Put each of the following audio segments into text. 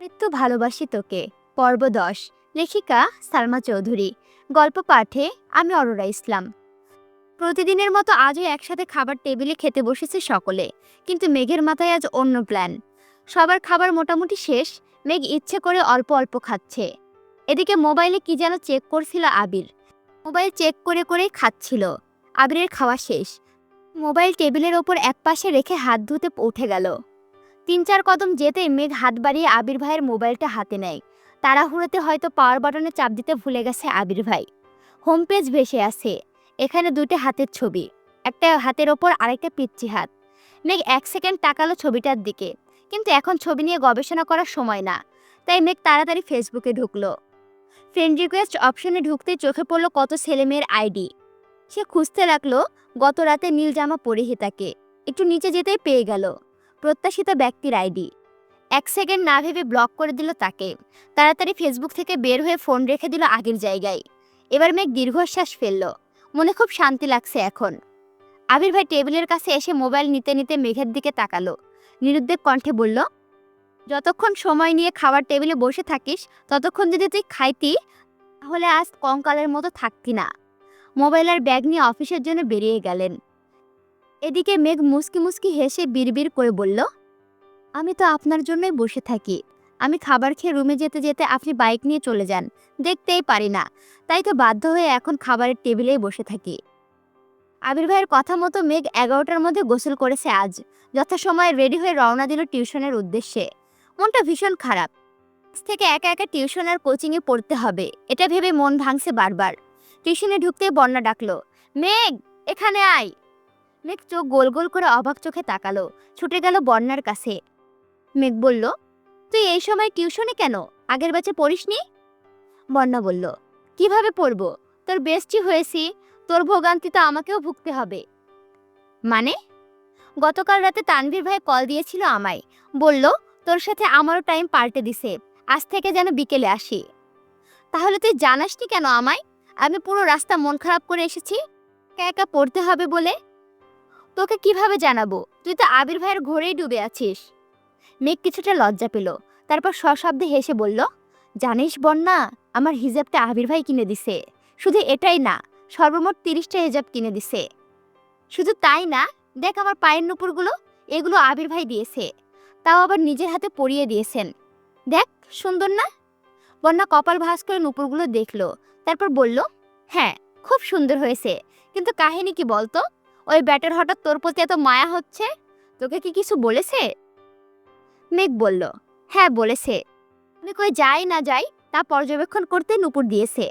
মৃত্যু ভালোবাসি তোকে। পর্ব দশ। লেখিকা সালমা চৌধুরী। গল্প পাঠে আমি অরোরা ইসলাম। প্রতিদিনের মতো আজও একসাথে খাবার টেবিলে খেতে বসেছে সকলে। কিন্তু মেঘের মাথায় আজ অন্য প্ল্যান। সবার খাবার মোটামুটি শেষ, মেঘ ইচ্ছে করে অল্প অল্প খাচ্ছে। এদিকে মোবাইলে কি যেন চেক করছিল আবির। মোবাইল চেক করে করেই খাচ্ছিল। আবিরের খাওয়া শেষ। মোবাইল টেবিলের ওপর এক পাশে রেখে হাত ধুতে উঠে গেল। তিন চার কদম যেতেই মেঘ হাত বাড়িয়ে আবির ভাইয়ের মোবাইলটা হাতে নেয়। তাড়াহুড়োতে হয়তো পাওয়ার বাটনে চাপ দিতে ভুলে গেছে আবির ভাই। হোম পেজ ভেসে আছে এখানে দুইটা হাতের ছবি, একটা হাতের ওপর আরেকটা পিচ্ছি হাত। মেঘ এক সেকেন্ড তাকালো ছবিটার দিকে, কিন্তু এখন ছবি নিয়ে গবেষণা করার সময় না, তাই মেঘ তাড়াতাড়ি ফেসবুকে ঢুকলো। ফ্রেন্ড রিকোয়েস্ট অপশনে ঢুকতেই চোখে পড়ল কত ছেলেমেয়ের আইডি। সে খুঁজতে লাগল, গত রাতে নীল জামা পরিহিতাকে একটু নিচে যেতেই পেয়ে গেল। প্রত্যাশিত ব্যক্তির আইডি। এক সেকেন্ড না ভেবে ব্লক করে দিল তাকে। তাড়াতাড়ি ফেসবুক থেকে বের হয়ে ফোন রেখে দিল আগের জায়গায়। এবার মেঘ দীর্ঘশ্বাস ফেলল। মনে খুব শান্তি লাগছে এখন। আবির ভাই টেবিলের কাছে এসে মোবাইল নিতে নিতে মেঘের দিকে তাকালো। নিরুদ্বেগ কণ্ঠে বলল, যতক্ষণ সময় নিয়ে খাবার টেবিলে বসে থাকিস, ততক্ষণ যদি তুই খাইতি, তাহলে আজ কঙ্কালের মতো থাকতি না। মোবাইল আর ব্যাগ নিয়ে অফিসের জন্য বেরিয়ে গেলেন। এদিকে মেঘ মুসকি মুসকি হেসে বিড়বিড় করে বলল, আমি তো আপনার জন্যই বসে থাকি। আমি খাবার খেয়ে রুমে যেতে যেতে আপনি বাইক নিয়ে চলে যান, দেখতেই পারি না। তাই তো বাধ্য হয়ে এখন খাবারের টেবিলেই বসে থাকি। আবির ভাইয়ের কথা মতো মেঘ এগারোটার মধ্যে গোসল করেছে আজ। যথাসময়ে রেডি হয়ে রওনা দিল টিউশনের উদ্দেশ্যে। মনটা ভীষণ খারাপ। থেকে একা একা টিউশন আর কোচিংয়ে পড়তে হবে, এটা ভেবে মন ভাঙছে বারবার। টিউশনে ঢুকতেই বন্যা ডাকলো, মেঘ, এখানে আয়। মেঘ চোখ গোল গোল করে অবাক চোখে তাকালো। ছুটে গেল বন্যার কাছে। মেঘ বলল, তুই এই সময় টিউশনে কেন? আগের ব্যাচে পড়িসনি? বন্যা বলল, কীভাবে পড়ব? তোর বেস্টি হয়েছি, তোর ভোগান্তি তো আমাকেও ভুগতে হবে। মানে? গতকাল রাতে তানভীর ভাই কল দিয়েছিল আমায়। বলল, তোর সাথে আমারও টাইম পাল্টে দিছে, আজ থেকে যেন বিকেলে আসি। তাহলে তুই জানাসনি কেন আমায়? আমি পুরো রাস্তা মন খারাপ করে এসেছি। একা একা পড়তে হবে বলে? তোকে কীভাবে জানাব? তুই তো আবির ভাইয়ের ঘোরেই ডুবে আছিস। মেঘ কিছুটা লজ্জা পেল, তারপর সশব্দে হেসে বলল, জানিস বন্যা, আমার হিজাবটা আবির ভাই কিনে দিছে। শুধু এটাই না, সর্বমোট তিরিশটা হিজাব কিনে দিছে। শুধু তাই না, দেখ আমার পায়ের নুপুরগুলো, এগুলো আবির ভাই দিয়েছে। তাও আবার নিজের হাতে পরিয়ে দিয়েছেন। দেখ, সুন্দর না? বন্যা কপাল ভাঁজ করে নুপুরগুলো দেখল, তারপর বলল হ্যাঁ খুব সুন্দর হয়েছে। কিন্তু কাহিনী কি বলতো? ওই ব্যাটার হঠাৎ তোর প্রতি এত মায়া হচ্ছে? তোকে কি কিছু বলেছে? মেঘ বলল হ্যাঁ বলেছে। আমি কই যাই না যাই, তা পর্যবেক্ষণ করতে নুপুর দিয়েছে।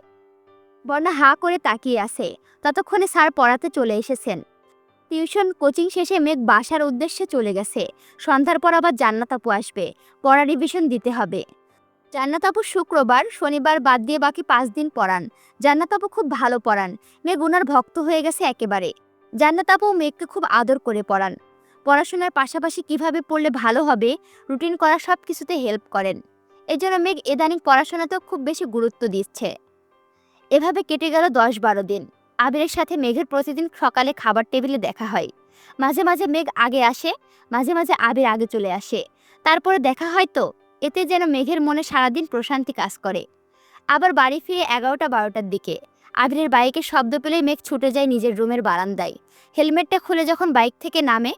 বর্ণা হা করে তাকিয়ে আছে। ততক্ষণে স্যার পড়াতে চলে এসেছেন। টিউশন কোচিং শেষে মেঘ বাসার উদ্দেশ্যে চলে গেছে। সন্ধ্যার পর আবার জান্নাত আপু আসবে। পড়া রিভিশন দিতে হবে। জান্নাত আপু শুক্রবার, শনিবার বাদ দিয়ে বাকি পাঁচ দিন পড়ান। জান্নাত আপু খুব ভালো পড়ান। মেঘ ওনার ভক্ত হয়ে গেছে একেবারে। জান্নাত আপু মেঘকে খুব আদর করে পড়ান। পড়াশোনার পাশাপাশি কীভাবে পড়লে ভালো হবে, রুটিন করা সব কিছুতে হেল্প করেন। এজন্য মেঘ এদানিং পড়াশোনাতেও খুব বেশি গুরুত্ব দিচ্ছে। এভাবে কেটে গেল দশ বারো দিন। আবিরের সাথে মেঘের প্রতিদিন সকালে খাবার টেবিলে দেখা হয়। মাঝে মাঝে মেঘ আগে আসে, মাঝে মাঝে আবির আগে চলে আসে। তারপরে দেখা হয় তো, এতে যেন মেঘের মনে সারাদিন প্রশান্তি কাজ করে। আবার বাড়ি ফিরে এগারোটা বারোটার দিকে। আবিরের বাইকের শব্দ পেলেই মেঘ ছুটে যায় নিজের রুমের বারান্দায়। হেলমেটটা খুলে যখন বাইক থেকে নামে,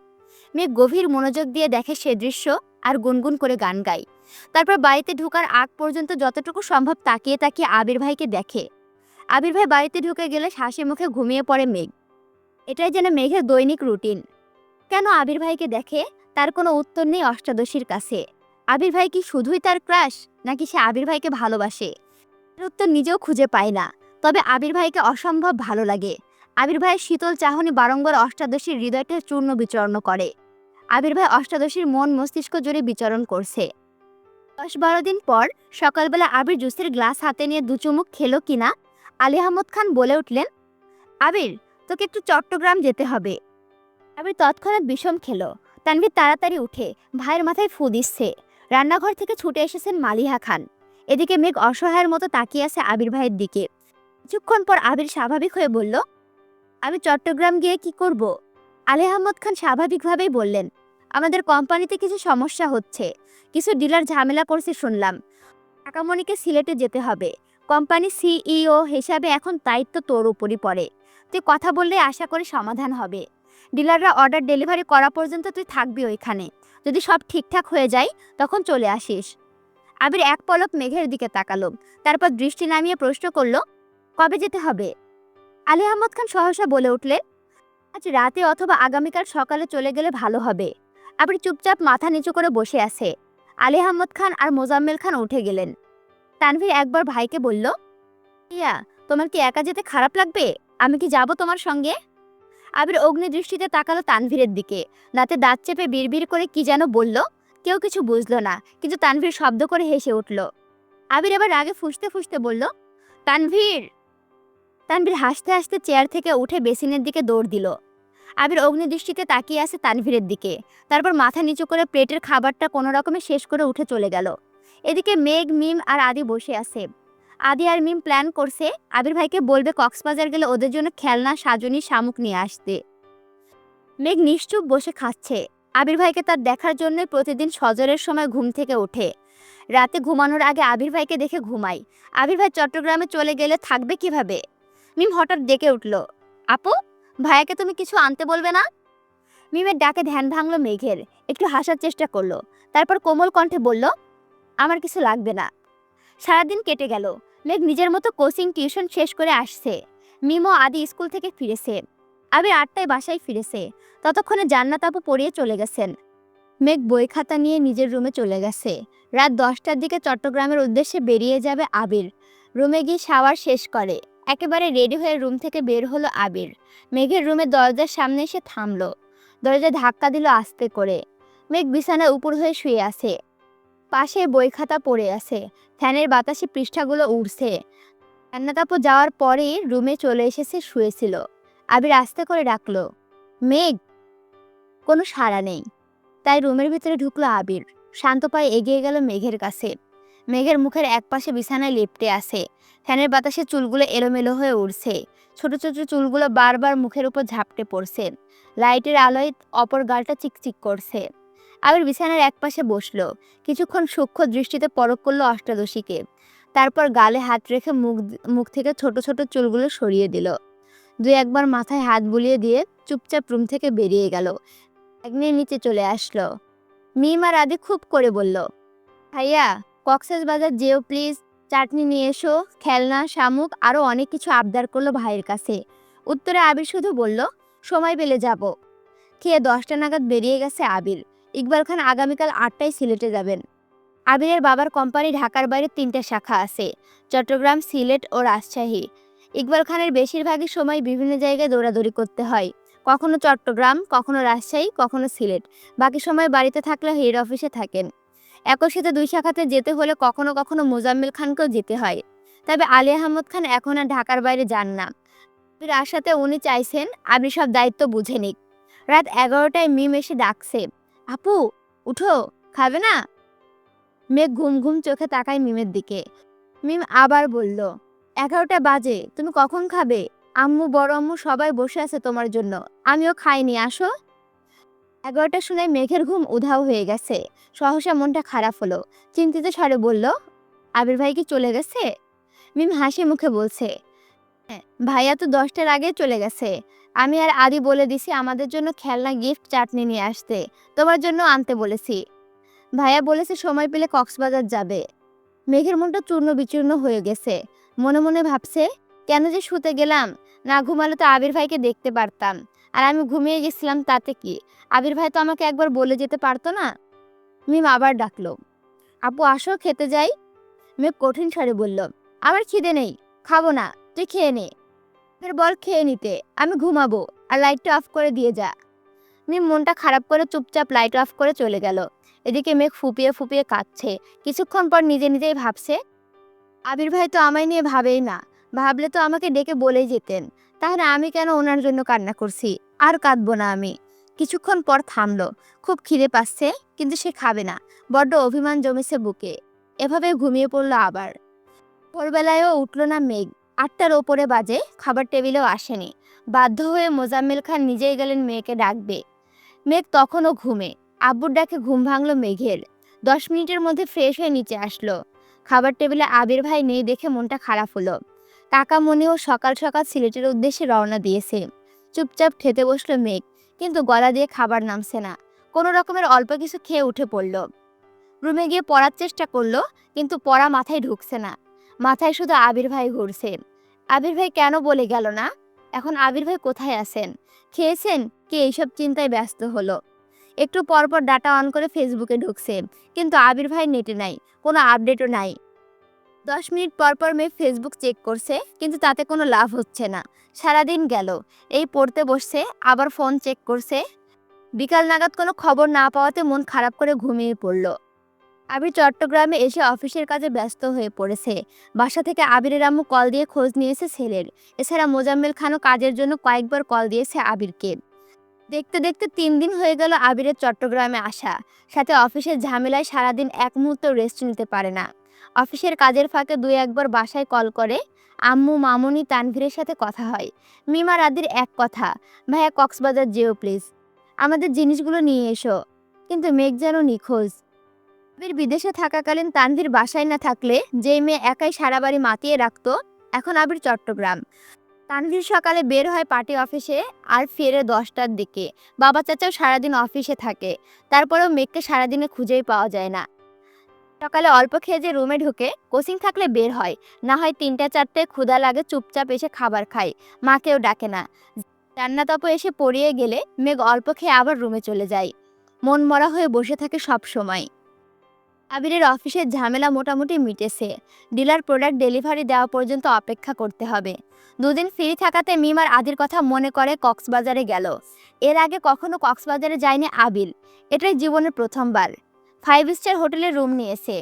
মেঘ গভীর মনোযোগ দিয়ে দেখে সে দৃশ্য আর গুনগুন করে গান গায়। তারপর বাড়িতে ঢোকার আগ পর্যন্ত যতটুকু সম্ভব তাকিয়ে তাকিয়ে আবির ভাইকে দেখে। আবির ভাই বাড়িতে ঢুকে গেলে হাসি মুখে ঘুমিয়ে পড়ে মেঘ। এটাই যেন মেঘের দৈনিক রুটিন। কেন আবির ভাইকে দেখে? তার কোনো উত্তর নেই অষ্টাদশীর কাছে। আবির ভাই কি শুধুই তার ক্রাশ, নাকি সে আবির ভাইকে ভালোবাসে? উত্তর নিজেও খুঁজে পায় না। তবে আবির ভাইকে অসম্ভব ভালো লাগে। আবির ভাইয়ের শীতল চাহনি বারংবার অষ্টাদশীর হৃদয়টা চূর্ণ বিচরণ করে। আবির ভাই অষ্টাদশীর মন মস্তিষ্ক জুড়ে বিচরণ করছে। দশ বারো দিন পর সকালবেলা আবির জুসের গ্লাস হাতে নিয়ে দু চুমুক খেলো কিনা আলী আহমদ খান বলে উঠলেন, আবির, তোকে একটু চট্টগ্রাম যেতে হবে। আবির তৎক্ষণাৎ বিষম খেলো। তানভীর তাড়াতাড়ি উঠে ভাইয়ের মাথায় ফু দিচ্ছে। রান্নাঘর থেকে ছুটে এসেছেন মালিহা খান। এদিকে মেঘ অসহায়ের মতো তাকিয়ে আছে আবির ভাইয়ের দিকে। কিছুক্ষণ পর আবির স্বাভাবিক হয়ে বলল, আমি চট্টগ্রাম গিয়ে কি করব? আলী আহমদ খান স্বাভাবিকভাবেই বললেন, আমাদের কোম্পানিতে কিছু সমস্যা হচ্ছে। কিছু ডিলার ঝামেলা করছে শুনলাম। কাকামণিকে সিলেটে যেতে হবে। কোম্পানি সিইও হিসাবে এখন দায়িত্ব তোর উপরই পড়ে। তুই কথা বললে আশা করি সমাধান হবে। ডিলাররা অর্ডার ডেলিভারি করা পর্যন্ত তুই থাকবি ওইখানে। যদি সব ঠিকঠাক হয়ে যায়, তখন চলে আসিস। আবির এক পলক মেঘের দিকে তাকালো। তারপর দৃষ্টি নামিয়ে প্রশ্ন করল কবে যেতে হবে? আলী আহমদ খান সহসা বলে উঠলেন আজ রাতে অথবা আগামীকাল সকালে চলে গেলে ভালো হবে। আবির চুপচাপ মাথা নিচু করে বসে আছে। আলী আহমদ খান আর মোজাম্মেল খান উঠে গেলেন। তানভীর একবার ভাইকে বলল ইয়া তোমার কি একা যেতে খারাপ লাগবে? আমি কি যাব তোমার সঙ্গে? আবির অগ্নি দৃষ্টিতে তাকালো তানভীরের দিকে। দাঁতে দাঁত চেপে বিড়বিড় করে কি যেন বলল, কেউ কিছু বুঝলো না, কিন্তু তানভীর শব্দ করে হেসে উঠল। আবির এবার রাগে ফুসতে ফুসতে বলল, তানভীর তানভীর হাসতে হাসতে চেয়ার থেকে উঠে বেসিনের দিকে দৌড় দিল। আবির অগ্নিদৃষ্টিতে তাকিয়ে আছে তানভীরের দিকে। তারপর মাথা নিচু করে প্লেটের খাবারটা কোনো রকমে শেষ করে উঠে চলে গেল। এদিকে মেঘ, মিম আর আদি বসে আছে। আদি আর মিম প্ল্যান করছে, আবির ভাইকে বলবে কক্সবাজার গেলে ওদের জন্য খেলনা, সাজনি, শামুক নিয়ে আসতে। মেঘ নিশ্চুপ বসে খাচ্ছে। আবির ভাইকে তার দেখার জন্য প্রতিদিন সজরের সময় ঘুম থেকে ওঠে। রাতে ঘুমানোর আগে আবির ভাইকে দেখে ঘুমাই আবির ভাই চট্টগ্রামে চলে গেলে থাকবে কীভাবে? মিম হঠাৎ ডেকে উঠল, আপু, ভাইয়াকে তুমি কিছু আনতে বলবে না? মিমের ডাকে ধ্যান ভাঙলো মেঘের, একটু হাসার চেষ্টা করল, তারপর কোমল কণ্ঠে বলল, আমার কিছু লাগবে না। সারাদিন কেটে গেল, মেঘ নিজের মতো কোচিং, টিউশন শেষ করে আসছে, মিমো আদি স্কুল থেকে ফিরেছে আবির আটটায় বাসায় ফিরেছে, ততক্ষণে জান্নাত আপু পড়িয়ে চলে গেছেন। মেঘ বই খাতা নিয়ে নিজের রুমে চলে গেছে, রাত দশটার দিকে চট্টগ্রামের উদ্দেশ্যে বেরিয়ে যাবে আবির, রুমে গিয়ে শাওয়ার শেষ করে। একেবারে রেডি হয়ে রুম থেকে বের হলো আবির। মেঘের রুমের দরজার সামনে এসে থামলো। দরজায় ধাক্কা দিল আস্তে করে। মেঘ বিছানায় উপর হয়ে শুয়ে আছে। পাশে বই খাতা পড়ে আছে। ফ্যানের বাতাসে পৃষ্ঠাগুলো উড়ছে। রান্নাতাপু যাওয়ার পরেই রুমে চলে এসেছে, শুয়েছিল। আবির আস্তে করে ডাকলো, মেঘ, কোনো সাড়া নেই। তাই রুমের ভিতরে ঢুকলো আবির। শান্ত পায়ে এগিয়ে গেল মেঘের কাছে। মেঘের মুখের একপাশে বিছানায় লেপটে আছে। ফ্যানের বাতাসে চুলগুলো এলোমেলো হয়ে উড়ছে। ছোট ছোট চুলগুলো বারবার মুখের উপর ঝাপটে পড়ছে। লাইটের আলোয় অপর গালটা চিকচিক করছে। আবির বিছানার একপাশে বসল। কিছুক্ষণ সূক্ষ্ম দৃষ্টিতে পরক করল অষ্টাদশীকে। তারপর গালে হাত রেখে মুখ মুখ থেকে ছোট ছোট চুলগুলো সরিয়ে দিল। দুই একবার মাথায় হাত বুলিয়ে দিয়ে চুপচাপ রুম থেকে বেরিয়ে গেল। একদিনের নিচে চলে আসলো। মিম আর আদি খুব করে বলল, ভাইয়া, কক্সেস বাজার যেও প্লিজ। চাটনি নিয়ে এসো, খেলনা, শামুক আরও অনেক কিছু আবদার করল ভাইয়ের কাছে। উত্তরে আবির শুধু বলল, সময় পেলে যাব। খেয়ে দশটা নাগাদ বেরিয়ে গেছে আবির। ইকবাল খান আগামীকাল আটটায় সিলেটে যাবেন। আবিরের বাবার কোম্পানি ঢাকার বাইরে তিনটা শাখা আছে, চট্টগ্রাম, সিলেট ও রাজশাহী। ইকবাল খানের বেশিরভাগই সময় বিভিন্ন জায়গায় দৌড়াদৌড়ি করতে হয়। কখনো চট্টগ্রাম, কখনো রাজশাহী, কখনো সিলেট। বাকি সময় বাড়িতে থাকলে হেড অফিসে থাকেন। একই সাথে দুই শাখাতে যেতে হলে কখনো কখনো মোজাম্মেল খানকেও যেতে হয়। তবে আলী আহমদ খান এখন আর ঢাকার বাইরে যান না। আবির উনি চাইছেন, আপনি সব দায়িত্ব বুঝে নিক। রাত এগারোটায় মিম এসে ডাকছে, আপু, উঠো, খাবে না? মেঘ ঘুম ঘুম চোখে তাকায় মিমের দিকে। মিম আবার বলল, এগারোটা বাজে, তুমি কখন খাবে? আম্মু, বড় আম্মু সবাই বসে আছে তোমার জন্য, আমিও খাইনি, আসো। এগারোটার শুনে মেঘের ঘুম উধাও হয়ে গেছে। সহসা মনটা খারাপ হলো। চিন্তিত স্বরে বলল আবির ভাই কি চলে গেছে? মিম হাসি মুখে বলছে "হ্যাঁ, ভাইয়া তো দশটার আগে চলে গেছে। আমি আর আদি বলে দিছি আমাদের জন্য খেলনা গিফট চাটনি নিয়ে আসতে। তোমার জন্য আনতে বলেছি। ভাইয়া বলেছে সময় পেলে কক্সবাজার যাবে। মেঘের মনটা চূর্ণ বিচূর্ণ হয়ে গেছে। মনে মনে ভাবছে কেন যে শুতে গেলাম? না ঘুমালে তো আবির ভাইকে দেখতে পারতাম। আর আমি ঘুমিয়ে গেছিলাম তাতে কি? আবির ভাই তো আমাকে একবার বলে যেতে পারতো না? মিম আবার ডাকলো। আপু আসো, খেতে যাই। মেয়ে কঠিন স্বরে বলল, আমার খিদে নেই, খাব না, তুই খেয়ে নে। ফের বল খেয়ে নিতে, আমি ঘুমাবো, আর লাইটটা অফ করে দিয়ে যা। মিম মনটা খারাপ করে চুপচাপ লাইট অফ করে চলে গেল। এদিকে মেঘ ফুপিয়ে ফুপিয়ে কাঁদছে। কিছুক্ষণ পর নিজে নিজেই ভাবছে, আবির ভাই তো আমায় নিয়ে ভাবেই না। ভাবলে তো আমাকে ডেকে বলেই যেতেন। তাহলে আমি কেন ওনার জন্য কান্না করছি? আর কাঁদবো না আমি। কিছুক্ষণ পর থামলো। খুব খিদে পাচ্ছে, কিন্তু সে খাবে না। বড্ড অভিমান জমেছে বুকে। এভাবে ঘুমিয়ে পড়ল আবার। ভোরবেলায়ও উঠল না মেঘ। আটটার ওপরে বাজে, খাবার টেবিলেও আসেনি। বাধ্য হয়ে মোজাম্মেল খান নিজেই গেলেন মেয়েকে ডাকবে। মেঘ তখনও ঘুমে। আব্বুর ডাকে ঘুম ভাঙল মেঘের। দশ মিনিটের মধ্যে ফ্রেশ হয়ে নিচে আসলো। খাবার টেবিলে আবির ভাই নেই দেখে মনটা খারাপ হলো। কাকা মনেও সকাল সকাল সিলেটের উদ্দেশ্যে রওনা দিয়েছে। চুপচাপ খেতে বসল মেঘ, কিন্তু গলা দিয়ে খাবার নামছে না। কোনো রকমের অল্প কিছু খেয়ে উঠে পড়ল। রুমে গিয়ে পড়ার চেষ্টা করল, কিন্তু পড়া মাথায় ঢুকছে না। মাথায় শুধু আবির ভাই ঘুরছে। আবির ভাই কেন বলে গেল না? এখন আবির ভাই কোথায় আছেন? খেয়েছেন? কে এইসব চিন্তায় ব্যস্ত হলো? একটু পরপর ডাটা অন করে ফেসবুকে ঢুকছে, কিন্তু আবির ভাই নেটে নাই, কোনো আপডেটও নাই। দশ মিনিট পর পর মেয়ে ফেসবুক চেক করছে, কিন্তু তাতে কোনো লাভ হচ্ছে না। সারাদিন গেল। এই পড়তে বসছে, আবার ফোন চেক করছে। বিকাল নাগাদ কোনো খবর না পাওয়াতে মন খারাপ করে ঘুমিয়ে পড়ল। আবির চট্টগ্রামে এসে অফিসের কাজে ব্যস্ত হয়ে পড়েছে। বাসা থেকে আবিরের আম্মু কল দিয়ে খোঁজ নিয়েছে ছেলের। এছাড়া মোজাম্মেল খানও কাজের জন্য কয়েকবার কল দিয়েছে আবিরকে। দেখতে দেখতে তিন দিন হয়ে গেল আবিরের চট্টগ্রামে আসা। সাথে অফিসের ঝামেলায় সারাদিন এক মুহূর্ত রেস্ট নিতে পারে না। অফিসের কাজের ফাঁকে দুই একবার বাসায় কল করে, আম্মু, মামুনি, তানভীরের সাথে কথা হয়। মিমা, রাদির এক কথা, ভাইয়া, কক্সবাজার যেও প্লিজ। আমাদের জিনিসগুলো নিয়ে এসো। কিন্তু মেঘ যেন নিখোঁজ। আবির বিদেশে থাকাকালীন তানভীর বাসায় না থাকলে যেই মেয়ে একাই সারা বাড়ি মাতিয়ে রাখতো, এখন আবির চট্টগ্রাম। তানভীর সকালে বের হয় পার্টি অফিসে, আর ফেরে দশটার দিকে। বাবা চাচাও সারাদিন অফিসে থাকে, তারপরেও মেঘকে সারাদিনে খুঁজেই পাওয়া যায় না। সকালে অল্প খেয়ে যে রুমে ঢুকে কোচিং থাকলে বের হয়। না হয় তিনটা চারটে ক্ষুধা লাগে চুপচাপ এসে খাবার খায়। মাকেও ডাকে না। জান্নাত আপু এসে পড়িয়ে গেলে মেঘ অল্প খেয়ে আবার রুমে চলে যায়। মন মরা হয়ে বসে থাকে সব সময়। আবিরের অফিসের ঝামেলা মোটামুটি মিটেছে। ডিলার প্রোডাক্ট ডেলিভারি দেওয়া পর্যন্ত অপেক্ষা করতে হবে। দুদিন ফ্রি থাকাতে মিম আর আদির কথা মনে করে কক্সবাজারে গেল। এর আগে কখনো কক্সবাজারে যায়নি আবির। এটাই জীবনের প্রথমবার। ফাইভ স্টার হোটেলে রুম নিয়েছে।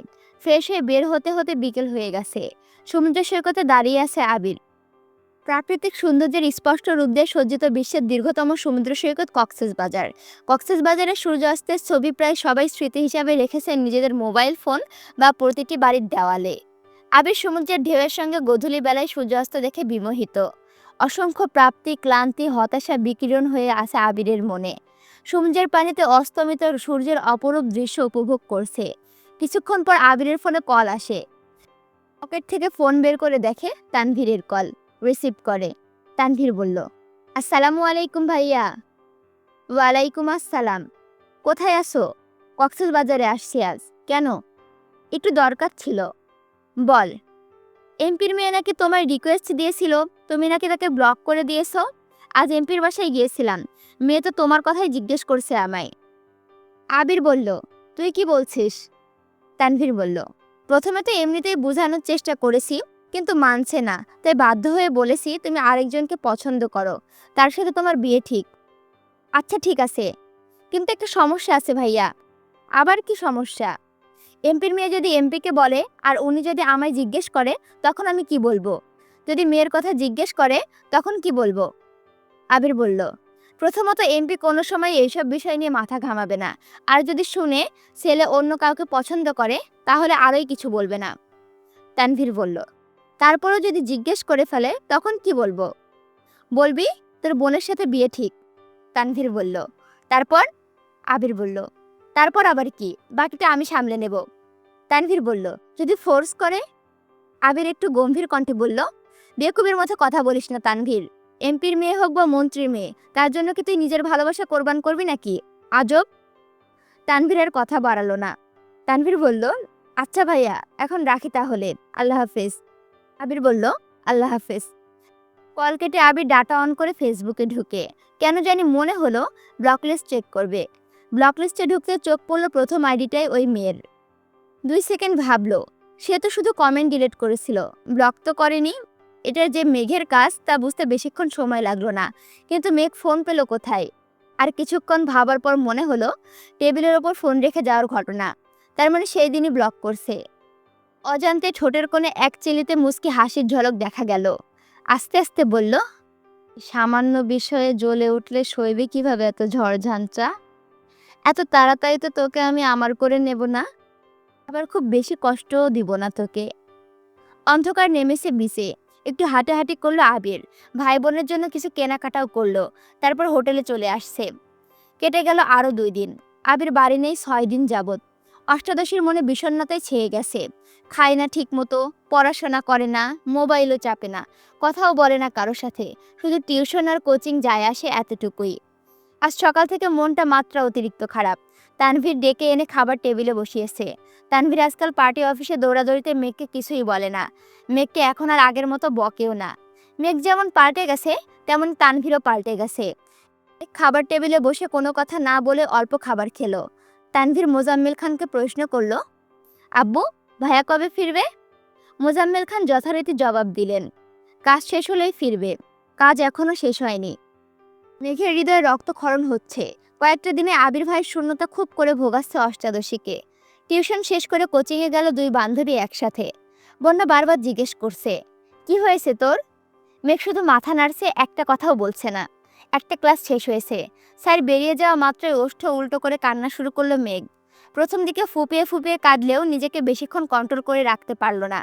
ফ্রেশ হয়ে বের হতে হতে বিকেল হয়ে গেছে। সমুদ্র সৈকতে দাঁড়িয়ে আছে আবির। প্রাকৃতিক সৌন্দর্যের স্পষ্ট রূপ দিয়ে সজ্জিত বিশ্বের দীর্ঘতম সমুদ্র সৈকত কক্সেস বাজার। কক্সেস বাজারের সূর্যাস্তের ছবি প্রায় সবাই স্মৃতি হিসাবে রেখেছেন নিজেদের মোবাইল ফোন বা প্রতিটি বাড়ির দেওয়ালে। আবির সমুদ্রের ঢেউয়ের সঙ্গে গধূলি বেলায় সূর্যাস্ত দেখে বিমোহিত। অসংখ্য প্রাপ্তি, ক্লান্তি, হতাশা বিকিরণ হয়ে আসে আবিরের মনে। সমুদ্রের পানিতে অস্তমিত সূর্যের অপরূপ দৃশ্য উপভোগ করছে। কিছুক্ষণ পর আবিরের ফোনে কল আসে। পকেট থেকে ফোন বের করে দেখে তানভীরের কল। রিসিভ করে। তানভীর বলল, আসসালামু আলাইকুম ভাইয়া। ওয়ালাইকুম আসসালাম। কোথায় আসো কক্সেস বাজারে আসছি আজ। কেন? একটু দরকার ছিল। বল। এমপির মেয়ে নাকি তোমার রিকোয়েস্ট দিয়েছিল। তুমি নাকি তাকে ব্লক করে দিয়েছ? আজ এমপির বাসায় গিয়েছিলাম। মেয়ে তো তোমার কথাই জিজ্ঞেস করছে আমায়। আবির বলল, তুই কি বলছিস? তানভীর বলল, প্রথমে তো এমনিতেই বোঝানোর চেষ্টা করেছি, কিন্তু মানছে না। তাই বাধ্য হয়ে বলেছি তুমি আরেকজনকে পছন্দ করো। তার সাথে তোমার বিয়ে ঠিক। আচ্ছা ঠিক আছে। কিন্তু একটা সমস্যা আছে ভাইয়া। আবার কি সমস্যা? এমপির মেয়ে যদি এমপিকে বলে আর উনি যদি আমায় জিজ্ঞেস করে, তখন আমি কি বলব? যদি মেয়ের কথা জিজ্ঞেস করে, তখন কি বলব? আবির বলল, প্রথমত এমপি কোনো সময় এইসব বিষয় নিয়ে মাথা ঘামাবে না। আর যদি শুনে ছেলে অন্য কাউকে পছন্দ করে, তাহলে আরোই কিছু বলবে না। তানভীর বলল, তারপরও যদি জিজ্ঞেস করে ফেলে, তখন কি বলব? বলবি, তোর বোনের সাথে বিয়ে ঠিক। তানভীর বলল, তারপর? আবির বলল, তারপর আবার কি? বাকিটা আমি সামলে নেব। তানভীর বলল, যদি ফোর্স করে? আবির একটু গম্ভীর কণ্ঠে বলল, বেকুবের মতো কথা বলিস না তানভীর। এমপির মেয়ে হোক বা মন্ত্রীর মেয়ে, তার জন্য কি তুই নিজের ভালোবাসা কোরবান করবি নাকি? আজব। তানভীর আর কথা বাড়ালো না। তানভীর বলল আচ্ছা ভাইয়া, এখন রাখি তাহলে। আল্লাহ হাফেজ। আবির বলল, আল্লাহ হাফেজ। কল কেটে আবির ডাটা অন করে ফেসবুকে ঢুকে। কেন জানি মনে হলো, ব্লক লিস্ট চেক করবে। ব্লক লিস্টে ঢুকতে চোখ পড়ল প্রথম আইডিটাই ওই মেয়ের। দুই সেকেন্ড ভাবলো, সে তো শুধু কমেন্ট ডিলিট করেছিল। ব্লক তো করেনি এটার যে মেঘের কাজ, তা বুঝতে বেশিক্ষণ সময় লাগল না। কিন্তু মেঘ ফোন পেল কোথায়? আর কিছুক্ষণ ভাবার পর মনে হলো, টেবিলের ওপর ফোন রেখে যাওয়ার ঘটনা। তার মানে সেই দিনই ব্লক করছে। অজান্তে ঠোঁটের কোণে এক চিলিতে মুচকি হাসির ঝলক দেখা গেল। আস্তে আস্তে বলল, সামান্য বিষয়ে জ্বলে উঠলে সইবে কীভাবে এত ঝড় ঝাঞ্চা? এত তাড়াতাড়ি তো তোকে আমি আমার করে নেব না। আবার খুব বেশি কষ্টও দিব না তোকে। অন্ধকার নেমেছে বিছে একটু হাঁটাহাঁটি করল আবির। ভাই বোনের জন্য কিছু কেনাকাটাও করল। তারপর হোটেলে চলে আসছে। কেটে গেল আরও দুই দিন। আবির বাড়ি নেই ছয় দিন যাবৎ। অষ্টাদশীর মনে বিষণ্ণতায় ছেয়ে গেছে। খায় না ঠিক মতো পড়াশোনা করে না, মোবাইলও চাপে না, কথাও বলে না কারও সাথে। শুধু টিউশন আর কোচিং যায় আসে এতটুকুই। আজ সকাল থেকে মনটা মাত্রা অতিরিক্ত খারাপ। তানভীর ডেকে এনে খাবার টেবিলে বসিয়েছে। তানভীর আজকাল পার্টি অফিসে দৌড়াদৌড়িতে মেঘকে কিছুই বলে না। মেঘকে এখন আর আগের মতো বকেও না। মেঘ যেমন পাল্টে গেছে, তেমন তানভীরও পাল্টে গেছে। খাবার টেবিলে বসে কোনো কথা না বলে অল্প খাবার খেলো। তানভীর মোজাম্মেল খানকে প্রশ্ন করল, আব্বু ভাইয়া কবে ফিরবে? মোজাম্মেল খান যথারীতি জবাব দিলেন, কাজ শেষ হলেই ফিরবে। কাজ এখনও শেষ হয়নি। মেঘের হৃদয়ে রক্তক্ষরণ হচ্ছে। কয়েকটা দিনে আবির ভাইয়ের শূন্যতা খুব করে ভোগাচ্ছে অষ্টাদশীকে। টিউশন শেষ করে কোচিংয়ে গেল দুই বান্ধবী একসাথে। বন্যা বারবার জিজ্ঞেস করছে, কি হয়েছে তোর? মেঘ শুধু মাথা নাড়ছে, একটা কথাও বলছে না। একটা ক্লাস শেষ হয়েছে। স্যার বেরিয়ে যাওয়া মাত্রই ওষ্ঠ উল্টো করে কান্না শুরু করল মেঘ। প্রথম দিকে ফুপিয়ে ফুপিয়ে কাঁদলেও নিজেকে বেশিক্ষণ কন্ট্রোল করে রাখতে পারল না।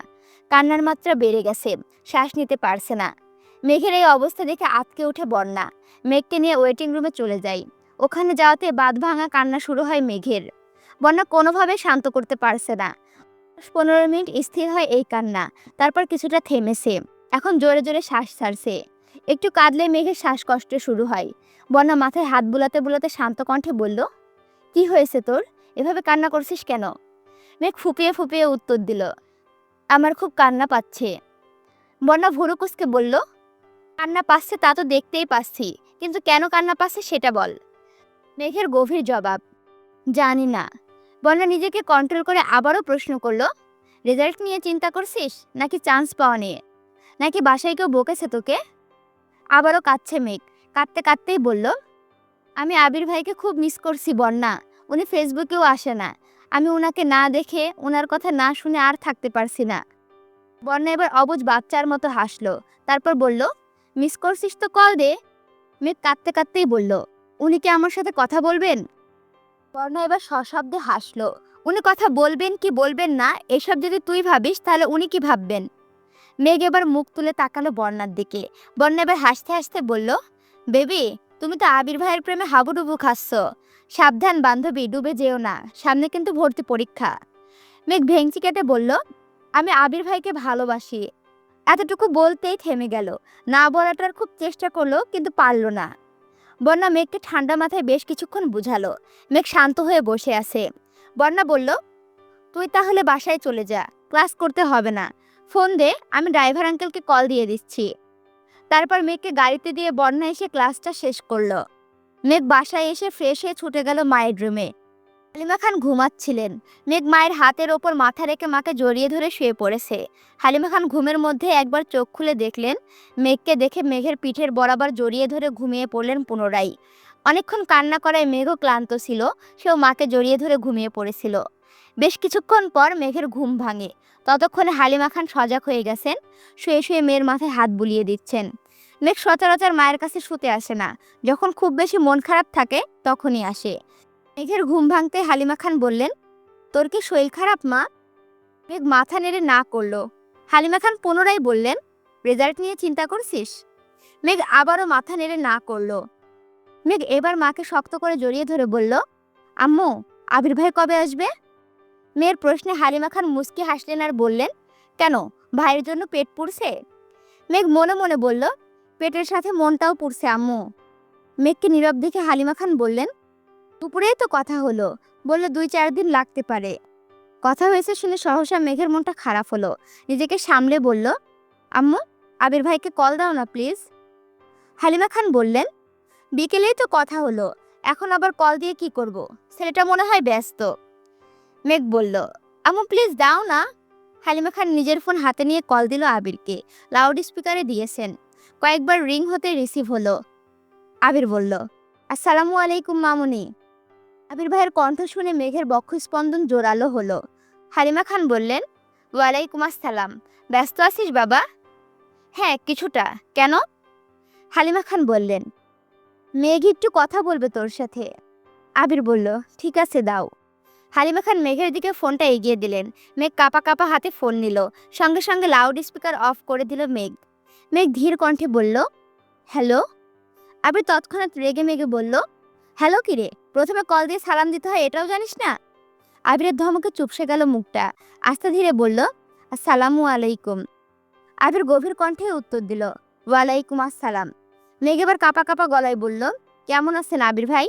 কান্নার মাত্রা বেড়ে গেছে, শ্বাস নিতে পারছে না। মেঘের এই অবস্থা দেখে আতকে উঠে বন্যা। মেঘকে নিয়ে ওয়েটিং রুমে চলে যাই। ওখানে যাওয়াতে বাঁধ ভাঙা কান্না শুরু হয় মেঘের। বন্যা কোনোভাবে শান্ত করতে পারছে না। পনেরো মিনিট স্থির হয় এই কান্না, তারপর কিছুটা থেমেছে। এখন জোরে জোরে শ্বাস ছাড়ছে। একটু কাঁদলে মেঘের শ্বাসকষ্ট শুরু হয়। বন্যা মাথায় হাত বুলাতে বুলাতে শান্ত কণ্ঠে বলল, কি হয়েছে তোর? এভাবে কান্না করছিস কেন? মেঘ ফুপিয়ে ফুপিয়ে উত্তর দিল, আমার খুব কান্না পাচ্ছে। বন্যা ভুরু কুসকে বলল, কান্না পাচ্ছে তা তো দেখতেই পাচ্ছি, কিন্তু কেন কান্না পাচ্ছে সেটা বল। মেঘের গভীর জবাব, জানি না। বন্যা নিজেকে কন্ট্রোল করে আবারও প্রশ্ন করল রেজাল্ট নিয়ে চিন্তা করছিস? নাকি চান্স পাওয়া নিয়ে? নাকি বাসায় কেউ বকেছে তোকে? আবারও কাঁদছে মেঘ, কাঁদতে কাঁদতেই বলল, আমি আবির ভাইকে খুব মিস করছি বন্যা উনি ফেসবুকেও আসে না। আমি ওনাকে না দেখে ওনার কথা না শুনে আর থাকতে পারছি না। বন্যা এবার অবুজ বাচ্চার মতো হাসলো, তারপর বলল মিস করছিস তো কল দে। মেঘ কাঁদতে কাঁদতেই বলল উনি কি আমার সাথে কথা বলবেন? বর্ণা এবার সশব্দে হাসলো। উনি কথা বলবেন কি বলবেন না, এসব যদি তুই ভাবিস, তাহলে উনি কি ভাববেন? মেঘ এবার মুখ তুলে তাকালো বর্ণার দিকে। বর্ণা এবার হাসতে হাসতে বলল, বেবি, তুমি তো আবির ভাইয়ের প্রেমে হাবুডুবু খাচ্ছ। সাবধান, বান্ধবী, ডুবে যেও না। সামনে কিন্তু ভর্তি পরীক্ষা। মেঘ ভেংচি কেটে বলল, আমি আবির ভাইকে ভালোবাসি। এতটুকু বলতেই থেমে গেল। না বলাটার খুব চেষ্টা করল, কিন্তু পারল না। বন্যা মেঘকে ঠান্ডা মাথায় বেশ কিছুক্ষণ বুঝালো। মেঘ শান্ত হয়ে বসে আছে। বন্যা বলল, তুই তাহলে বাসায় চলে যা, ক্লাস করতে হবে না। ফোন দে, আমি ড্রাইভার আঙ্কেলকে কল দিয়ে দিচ্ছি। তারপর মেঘকে গাড়িতে দিয়ে বন্যা এসে ক্লাসটা শেষ করল। মেঘ বাসায় এসে ফ্রেশ হয়ে ছুটে গেল মায়ের রুমে। হালিমা খান ঘুমাচ্ছিলেন। মেঘ মায়ের হাতের ওপর মাথা রেখে মাকে জড়িয়ে ধরে শুয়ে পড়েছে। হালিমা খান ঘুমের মধ্যে একবার চোখ খুলে দেখলেন, মেঘকে দেখে মেঘের পিঠের বরাবর জড়িয়ে ধরে ঘুমিয়ে পড়লেন পুনরায়। অনেকক্ষণ কান্না করায় মেঘও ক্লান্ত ছিল, সেও মাকে জড়িয়ে ধরে ঘুমিয়ে পড়েছিল। বেশ কিছুক্ষণ পর মেঘের ঘুম ভাঙে। ততক্ষণে হালিমা খান সজাগ হয়ে গেছেন, শুয়ে শুয়ে মেয়ের মাথায় হাত বুলিয়ে দিচ্ছেন। মেঘ সচরাচর মায়ের কাছে শুতে আসে না। যখন খুব বেশি মন খারাপ থাকে, তখনই আসে। মেঘের ঘুম ভাঙতে হালিমা খান বললেন, তোর কি শরীর খারাপ, মা? মেঘ মাথা নেড়ে না করল। হালিমা খান পুনরায় বললেন, রেজাল্ট নিয়ে চিন্তা করছিস? মেঘ আবারও মাথা নেড়ে না করল। মেঘ এবার মাকে শক্ত করে জড়িয়ে ধরে বলল, আম্মু, আবির ভাই কবে আসবে? মেয়ের প্রশ্নে হালিমা খান মুচকি হাসলেন আর বললেন, কেন, ভাইয়ের জন্য পেট পুড়ছে? মেঘ মনে মনে বলল, পেটের সাথে মনটাও পুড়ছে, আম্মু। মেঘকে নীরব দেখে হালিমা খান বললেন দুপুরেই তো কথা হলো, বললে দুই চার দিন লাগতে পারে। কথা হয়েছে শুনে সহসা মেঘের মনটা খারাপ হলো। নিজেকে সামলে বলল, আম্মু, আবির ভাইকে কল দাও না প্লিজ। হালিমা খান বললেন, বিকেলেই তো কথা হলো, এখন আবার কল দিয়ে কি করব? ছেলেটা মনে হয় ব্যস্ত। মেঘ বলল, আম্মু, প্লিজ দাও না। হালিমা খান নিজের ফোন হাতে নিয়ে কল দিল আবিরকে, লাউড স্পিকারে দিয়েছেন। কয়েকবার রিং হতে রিসিভ হলো। আবির বলল, আসসালামু আলাইকুম মামুনি। আবির ভাইয়ের কণ্ঠ শুনে মেঘের বক্ষস্পন্দন জোরালো হলো। হালিমা খান বললেন, ওয়ালাইকুম আসসালাম। ব্যস্ত আছিস বাবা? হ্যাঁ কিছুটা। কেন? হালিমা খান বললেন, মেঘ একটু কথা বলবে তোর সাথে। আবির বলল, ঠিক আছে, দাও। হালিমা খান মেঘের দিকে ফোনটা এগিয়ে দিলেন। মেঘ কাপা কাপা হাতে ফোন নিল। সঙ্গে সঙ্গে লাউড স্পিকার অফ করে দিল মেঘ। মেঘ ধীর কণ্ঠে বলল, হ্যালো? আবির তৎক্ষণাৎ রেগে মেগে বলল, হ্যালো কিরে প্রথমে কল দিয়ে সালাম দিতে হয়, এটাও জানিস না? আবিরের ধমকে চুপসে গেল মুখটা। আস্তে ধীরে বলল, আসসালামু আলাইকুম। আবির গভীর কণ্ঠে উত্তর দিল, ওয়ালাইকুম আসসালাম। মেঘ এবার কাপা কাপা গলায় বলল, কেমন আছেন আবির ভাই?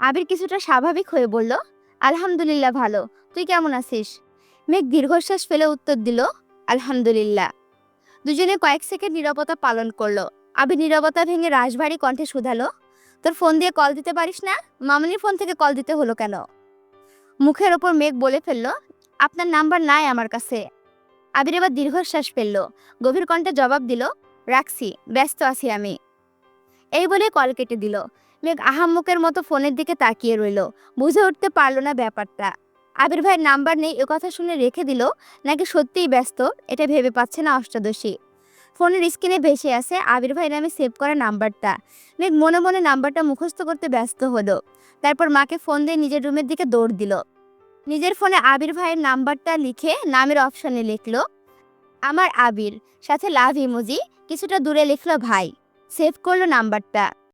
আবির কিছুটা স্বাভাবিক হয়ে বলল, আলহামদুলিল্লাহ ভালো। তুই কেমন আছিস? মেঘ দীর্ঘশ্বাস ফেলে উত্তর দিল, আলহামদুলিল্লাহ। দুজনে কয়েক সেকেন্ড নীরবতা পালন করল। আবির নীরবতা ভেঙে রাশভারী কণ্ঠে শুধালো তোর ফোন দিয়ে কল দিতে পারিস না? মামনির ফোন থেকে কল দিতে হলো কেন? মুখের ওপর মেঘ বলে ফেলল, আপনার নাম্বার নাই আমার কাছে। আবির এবার দীর্ঘশ্বাস ফেলল, গভীর কণ্ঠে জবাব দিল, রাখছি, ব্যস্ত আছি আমি। এই বলে কল কেটে দিল। মেঘ আহাম্মুকের মতো ফোনের দিকে তাকিয়ে রইল, বুঝে উঠতে পারল না ব্যাপারটা। আবির ভাইয়ের নাম্বার নেই এ কথা শুনে রেখে দিল, নাকি সত্যিই ব্যস্ত? এটা ভেবে পাচ্ছে না অষ্টাদশী। ফোনের স্ক্রিনে ভেসে আসে, আবির ভাই নামে সেভ করা নাম্বারটা। মেঘ মনে মনে নাম্বারটা মুখস্থ করতে ব্যস্ত হলো। তারপর মাকে ফোন দিয়ে নিজের রুমের দিকে দৌড় দিল। নিজের ফোনে আবির ভাইয়ের নাম্বারটা লিখে নামের অপশনে লিখলো, আমার আবির। সাথে লাভ ইমোজি কিছুটা দূরে লিখলো, ভাই। সেভ করল নাম্বারটা।